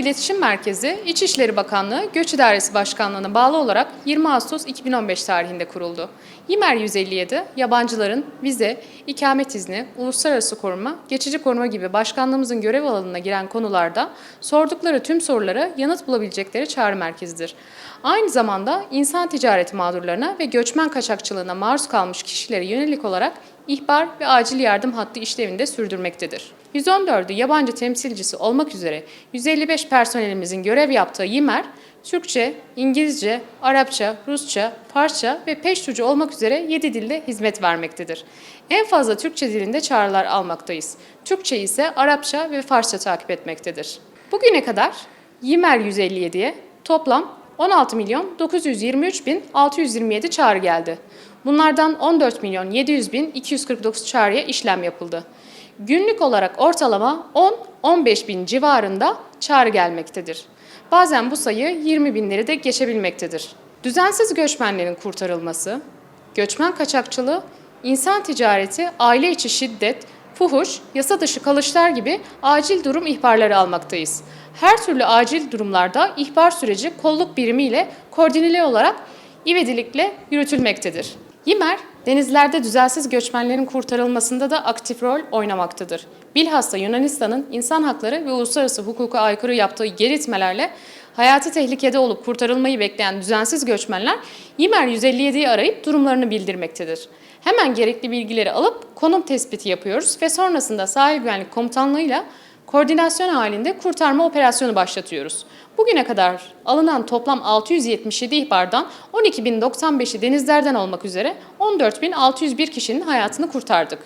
İletişim Merkezi, İçişleri Bakanlığı Göç İdaresi Başkanlığı'na bağlı olarak 20 Ağustos 2015 tarihinde kuruldu. YİMER 157, yabancıların vize, ikamet izni, uluslararası koruma, geçici koruma gibi başkanlığımızın görev alanına giren konularda sordukları tüm sorulara yanıt bulabilecekleri çağrı merkezidir. Aynı zamanda insan ticareti mağdurlarına ve göçmen kaçakçılığına maruz kalmış kişilere yönelik olarak ihbar ve acil yardım hattı işlevinde sürdürmektedir. 114'ü yabancı temsilcisi olmak üzere 155 personelimizin görev yaptığı YİMER, Türkçe, İngilizce, Arapça, Rusça, Farsça ve Peştucu olmak üzere 7 dilde hizmet vermektedir. En fazla Türkçe dilinde çağrılar almaktayız. Türkçe ise Arapça ve Farsça takip etmektedir. Bugüne kadar YİMER 157'ye toplam 16 milyon 923 bin 627 çağrı geldi. Bunlardan 14 milyon 700 bin 249 çağrıya işlem yapıldı. Günlük olarak ortalama 10-15 bin civarında çağrı gelmektedir. Bazen bu sayı 20 binleri de geçebilmektedir. Düzensiz göçmenlerin kurtarılması, göçmen kaçakçılığı, insan ticareti, aile içi şiddet, fuhuş, yasa dışı kalışlar gibi acil durum ihbarları almaktayız. Her türlü acil durumlarda ihbar süreci kolluk birimiyle koordineli olarak ivedilikle yürütülmektedir. YİMER, denizlerde düzensiz göçmenlerin kurtarılmasında da aktif rol oynamaktadır. Bilhassa Yunanistan'ın insan hakları ve uluslararası hukuka aykırı yaptığı geri itmelerle hayati tehlikede olup kurtarılmayı bekleyen düzensiz göçmenler YİMER 157'yi arayıp durumlarını bildirmektedir. Hemen gerekli bilgileri alıp konum tespiti yapıyoruz ve sonrasında sahil güvenlik komutanlığıyla koordinasyon halinde kurtarma operasyonu başlatıyoruz. Bugüne kadar alınan toplam 677 ihbardan 12.095'i denizlerden olmak üzere 14.601 kişinin hayatını kurtardık.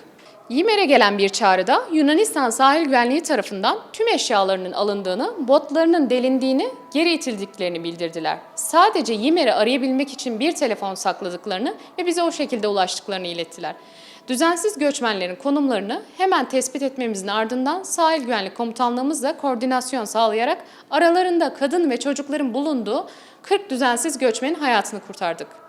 YİMER'e gelen bir çağrıda Yunanistan Sahil Güvenliği tarafından tüm eşyalarının alındığını, botlarının delindiğini, geri itildiklerini bildirdiler. Sadece YİMER'i arayabilmek için bir telefon sakladıklarını ve bize o şekilde ulaştıklarını ilettiler. Düzensiz göçmenlerin konumlarını hemen tespit etmemizin ardından Sahil Güvenlik Komutanlığımızla koordinasyon sağlayarak aralarında kadın ve çocukların bulunduğu 40 düzensiz göçmenin hayatını kurtardık.